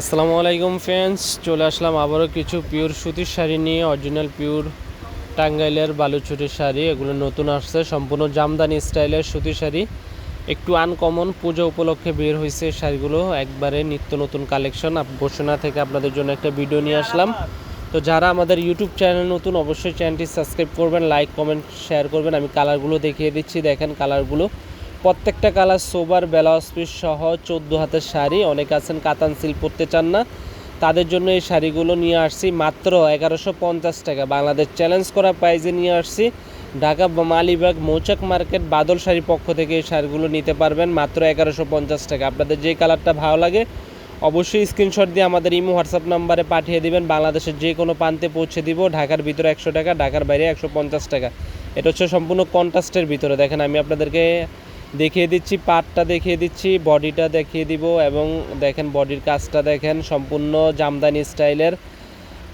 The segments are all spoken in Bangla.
আসসালামু আলাইকুম ফ্রেন্ডস চলে আসলাম আবারও কিছু পিওর সুতির শাড়ি নিয়ে অরিজিনাল পিওর টাঙ্গাইলের বালুচুরির শাড়ি, এগুলো নতুন আসছে, সম্পূর্ণ জামদানি স্টাইলের সুতির শাড়ি। একটু আনকমন পুজো উপলক্ষে বের হয়েছে শাড়িগুলো, একবারে নিত্য নতুন কালেকশন ঘোষণা থেকে আপনাদের জন্য একটা ভিডিও নিয়ে আসলাম। তো যারা আমাদের ইউটিউব চ্যানেল নতুন, অবশ্যই চ্যানেলটি সাবস্ক্রাইব করবেন লাইক কমেন্ট শেয়ার করবেন। আমি কালারগুলো দেখিয়ে দিচ্ছি, দেখেন কালারগুলো প্রত্যেকটা কালার সোবার, ব্লাউজ পিস সহ চোদ্দ হাতের শাড়ি। অনেকে আছেন কাতান সিল পরতে চান না। তাদের জন্য এই শাড়িগুলো নিয়ে আসছি মাত্র এগারোশো পঞ্চাশ টাকা। বাংলাদেশ চ্যালেঞ্জ করা প্রাইজে নিয়ে আসছি। ঢাকা মালিবাগ মৌচাক মার্কেট বাদল শাড়ির পক্ষ থেকে এই শাড়িগুলো নিতে পারবেন মাত্র এগারোশো পঞ্চাশ টাকা। আপনাদের যে কালারটা ভালো লাগে অবশ্যই স্ক্রিনশট দিয়ে আমাদের ইমো হোয়াটসঅ্যাপ নাম্বারে পাঠিয়ে দিবেন। বাংলাদেশের যে কোনো প্রান্তে পৌঁছে দিব। ঢাকার ভিতরে একশো টাকা, ঢাকার বাইরে একশো পঞ্চাশ টাকা। এটা হচ্ছে সম্পূর্ণ কন্ট্রাস্টের ভিতরে। দেখেন, আমি আপনাদেরকে দেখিয়ে দিচ্ছি, পাটটা দেখিয়ে দিচ্ছি, বডিটা দেখিয়ে দিব এবং দেখেন বডির কাজটা দেখেন, সম্পূর্ণ জামদানি স্টাইলের।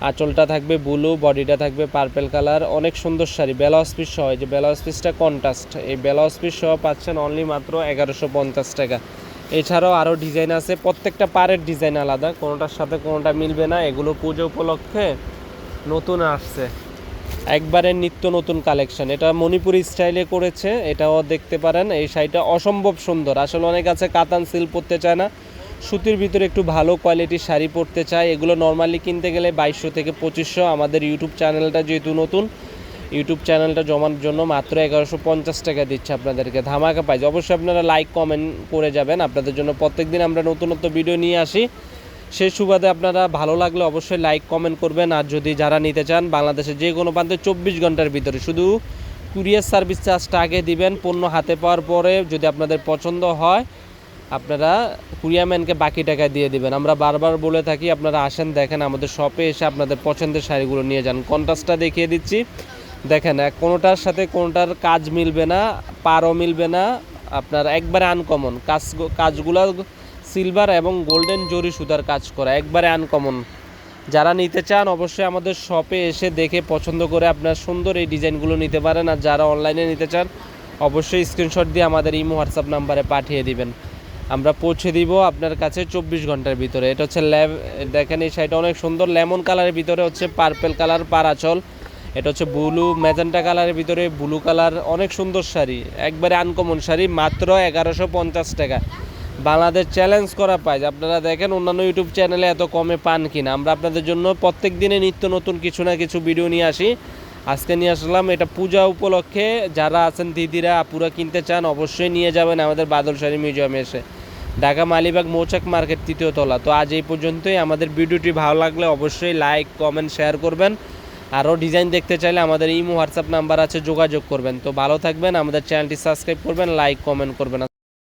আঁচলটা থাকবে ব্লু, বডিটা থাকবে পার্পেল কালার অনেক সুন্দর শাড়ি। ব্লাউজ পিস সহ যে ব্লাউজ পিসটা কন্ট্রাস্ট এই ব্লাউজ পিস সহ পাচ্ছেন অনলি মাত্র এগারোশো পঞ্চাশ টাকা। এছাড়াও আরও ডিজাইন আছে, প্রত্যেকটা পারের ডিজাইন আলাদা, কোনোটার সাথে কোনোটা মিলবে না, এগুলো পুজো উপলক্ষে নতুন আসছে। একবারে নিত্য নতুন কালেকশন এটা মণিপুরি স্টাইলে করেছে, এটাও দেখতে পারেন। এই শাড়িটা অসম্ভব সুন্দর। আসলে অনেক আছে কাতান সিল পরতে চায় না। সুতির ভিতরে একটু ভালো কোয়ালিটির শাড়ি পরতে চায়। এগুলো নর্মালি কিনতে গেলে বাইশশো থেকে পঁচিশশো। আমাদের ইউটিউব চ্যানেলটা যেহেতু নতুন ইউটিউব চ্যানেলটা জমার জন্য মাত্র এগারোশো পঞ্চাশ টাকা দিচ্ছে আপনাদেরকে। ধামাকা পাইছে অবশ্যই আপনারা লাইক কমেন্ট করে যাবেন। আপনাদের জন্য প্রত্যেক দিন আমরা নতুনত্ব ভিডিও নিয়ে আসি। সেই সুবাদে আপনারা ভালো লাগলে অবশ্যই লাইক কমেন্ট করবেন। আর যদি যারা নিতে চান, বাংলাদেশের যে কোনো প্রান্তে চব্বিশ ঘণ্টার ভিতরে শুধু কুরিয়ার সার্ভিস চার্জটা আগে দিবেন, পণ্য হাতে পাওয়ার পরে যদি আপনাদের পছন্দ হয়, আপনারা কুরিয়ারম্যানকে বাকি টাকা দিয়ে দিবেন। আমরা বারবার বলে থাকি, আপনারা আসেন, দেখেন, আমাদের শপে এসে আপনাদের পছন্দের শাড়িগুলো নিয়ে যান। কন্ট্রাস্টটা দেখিয়ে দিচ্ছি। দেখেন কোনোটার সাথে কোনোটার কাজ মিলবে না, পারও মিলবে না, আপনার একবারে আনকমন কাজ কাজগুলো সিলভার এবং গোল্ডেন জরি সুতার কাজ করা, একবারে আনকমন যারা নিতে চান, অবশ্যই আমাদের শপে এসে দেখে পছন্দ করে আপনার সুন্দর এই ডিজাইনগুলো নিতে পারেন। আর যারা অনলাইনে নিতে চান, অবশ্যই স্ক্রিনশট দিয়ে আমাদের ইমো হোয়াটসঅ্যাপ নাম্বারে পাঠিয়ে দিবেন। আমরা পৌঁছে দিব আপনার কাছে চব্বিশ ঘণ্টার ভিতরে। এটা হচ্ছে ল্যাব, দেখেন এই শাড়িটা অনেক সুন্দর। লেমন কালারের ভিতরে হচ্ছে পার্পেল কালার, পারাচল। এটা হচ্ছে ব্লু, ম্যাজেন্টা কালারের ভিতরে ব্লু কালার। অনেক সুন্দর শাড়ি, একবারে আনকমন শাড়ি, মাত্র এগারোশো পঞ্চাশ টাকা। বাংলাদেশ চ্যালেঞ্জ করা প্রাইজ আপনারা দেখেন অন্যান্য ইউটিউব চ্যানেলে এত কমে পান কিনা। আমরা আপনাদের জন্য প্রত্যেক দিনে নিত্য নতুন কিছু না কিছু ভিডিও নিয়ে আসি। আজকে নিয়ে আসলাম এটা পূজা উপলক্ষে। যারা আছেন দিদিরা, আপুরা কিনতে চান অবশ্যই নিয়ে যাবেন আমাদের বাদল শাড়ি মিউজিয়ামে এসে। ঢাকা মালিবাগ মৌচাক মার্কেট তৃতীয় তলা। তো আজ এই পর্যন্তই। আমাদের ভিডিওটি ভালো লাগলে অবশ্যই লাইক কমেন্ট শেয়ার করবেন। আরও ডিজাইন দেখতে চাইলে আমাদের ইমো, হোয়াটসঅ্যাপ নাম্বার আছে, যোগাযোগ করবেন। তো ভালো থাকবেন। আমাদের চ্যানেলটি সাবস্ক্রাইব করবেন লাইক কমেন্ট করবেন।